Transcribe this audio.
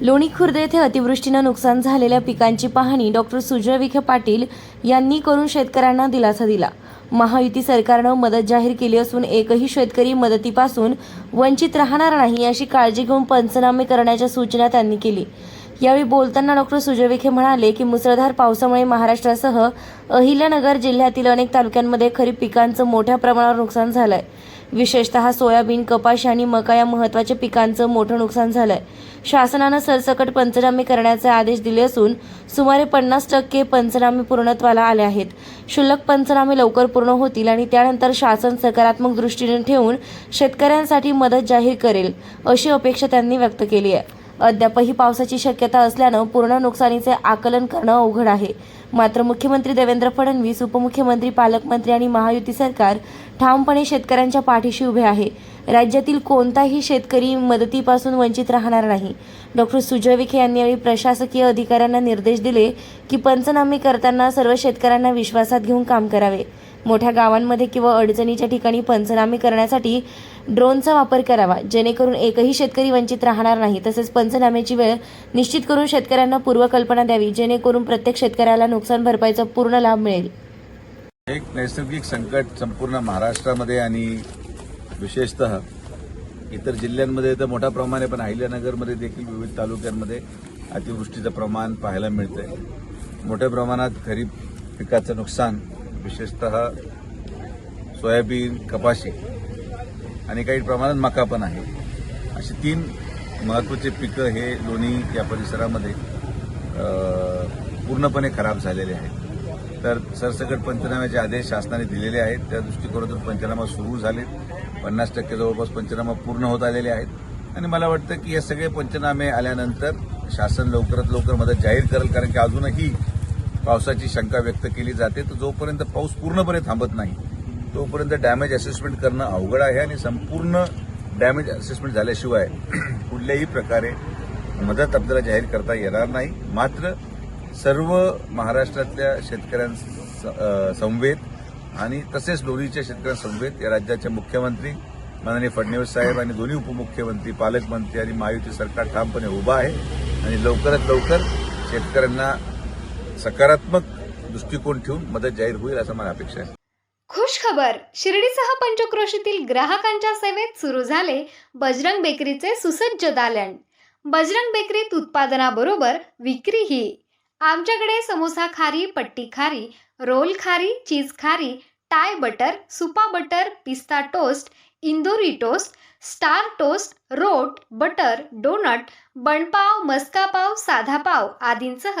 लोणी खुर्द येथे अतिवृष्टीनं नुकसान झालेल्या पिकांची पाहणी डॉक्टर सुजय विखे पाटील यांनी करून शेतकऱ्यांना दिलासा दिला. महायुती सरकारनं मदत जाहीर केली असून एकही शेतकरी मदतीपासून वंचित राहणार नाही अशी काळजी घेऊन पंचनामे करण्याच्या सूचना त्यांनी केली. यावेळी बोलताना डॉक्टर सुजय विखे म्हणाले की मुसळधार पावसामुळे महाराष्ट्रासह अहिल्यानगर जिल्ह्यातील अनेक तालुक्यांमध्ये खरीप पिकांचं मोठ्या प्रमाणावर नुकसान झालंय. विशेषतः सोयाबीन कपाशी आणि मका या महत्त्वाच्या पिकांचं मोठं नुकसान झालंय. शासनानं सरसकट पंचनामे करण्याचे आदेश दिले असून सुमारे पन्नास टक्के पंचनामे पूर्णत्वाला आले आहेत. क्षुल्लक पंचनामे लवकर पूर्ण होतील आणि त्यानंतर शासन सकारात्मक दृष्टीने ठेवून शेतकऱ्यांसाठी मदत जाहीर करेल अशी अपेक्षा त्यांनी व्यक्त केली आहे. अद्यापही पावसाची शक्यता असल्यानं पूर्ण नुकसानीचे आकलन करणं अवघड आहे. मात्र मुख्यमंत्री देवेंद्र फडणवीस उपमुख्यमंत्री पालकमंत्री आणि महायुती सरकार ठामपणे शेतकऱ्यांच्या पाठीशी उभे आहे. राज्यातील कोणताही शेतकरी मदतीपासून वंचित राहणार नाही. डॉक्टर सुजय विखे यांनी यावेळी प्रशासकीय अधिकाऱ्यांना निर्देश दिले की पंचनामे करताना सर्व शेतकऱ्यांना विश्वासात घेऊन काम करावे. मोठ्या गावांमध्ये किंवा अडचणीच्या ठिकाणी पंचनामे करण्यासाठी ड्रोनचा वापर करावा जेणेकरून एकही शेतकरी वंचित राहणार नाही. तसेच पंचनाम्याची वेळ निश्चित करून शेतकऱ्यांना पूर्वकल्पना द्यावी जेणेकरून प्रत्येक शेतकऱ्याला नुकसान भरपाईचा पूर्ण लाभ मिळेल. एक नैसर्गिक संकट संपूर्ण महाराष्ट्रामध्ये आणि विशेषतः इतर जिल्ह्यांमध्ये तर मोठ्या प्रमाणे पण अहिल्यानगरमध्ये देखील विविध तालुक्यांमध्ये अतिवृष्टीचं प्रमाण पाहायला मिळतंय. मोठ्या प्रमाणात खरीप पिकाचं नुकसान विशेषतः सोयाबीन कपाशी आणि काही प्रमाणात मका पण आहे. अशी तीन महत्त्वाचे पिकं हे लोणी या परिसरामध्ये पूर्णपणे खराब झालेले आहेत. तर सरसकट पंचनाम्याचे आदेश शासनाने दिलेले आहेत. त्या दृष्टिकोनातून पंचनामा सुरू झालेत. पन्नास टक्के जवळपास पंचनामा पूर्ण होत आलेले आहेत. आणि मला वाटतं की हे सगळे पंचनामे आल्यानंतर शासन लवकरात लवकर मदत जाहीर करेल कारण की अजूनही पावसाची शंका व्यक्त केली जाते तर जोपर्यंत पाऊस पूर्णपणे थांबत नाही तोपर्यंत डॅमेज असेसमेंट करणं अवघड आहे आणि संपूर्ण डॅमेज असेसमेंट झाल्याशिवाय कुठल्याही प्रकारे मदत आपल्याला जाहीर करता येणार नाही. मात्र सर्व महाराष्ट्रातल्या शेतकऱ्यांसमवेत आणि तसेच लोणीच्या शेतकऱ्यांसमवेत या राज्याचे मुख्यमंत्री माननीय फडणवीस साहेब आणि दोन्ही उपमुख्यमंत्री पालकमंत्री आणि महायुती सरकार ठामपणे उभं आहे आणि लवकरात लवकर शेतकऱ्यांना सकारात्मक दृष्टिकोन ठेवून मदत जाहीर होईल असं मला अपेक्षा आहे. खुश खबर शिर्डीसह पंचक्रोशीतील ग्राहकांच्या सेवेत सुरू झाले बजरंग बेकरीचे सुसज्ज दालन. बजरंग बेकरीत उत्पादनाबरोबर विक्रीही. आमच्याकडे समोसा खारी पट्टी खारी रोल खारी चीज खारी टाय बटर सुपा बटर पिस्ता टोस्ट इंदोरी टोस्ट स्टार टोस्ट रोट बटर डोनट बनपाव मस्का पाव साधा पाव आदींसह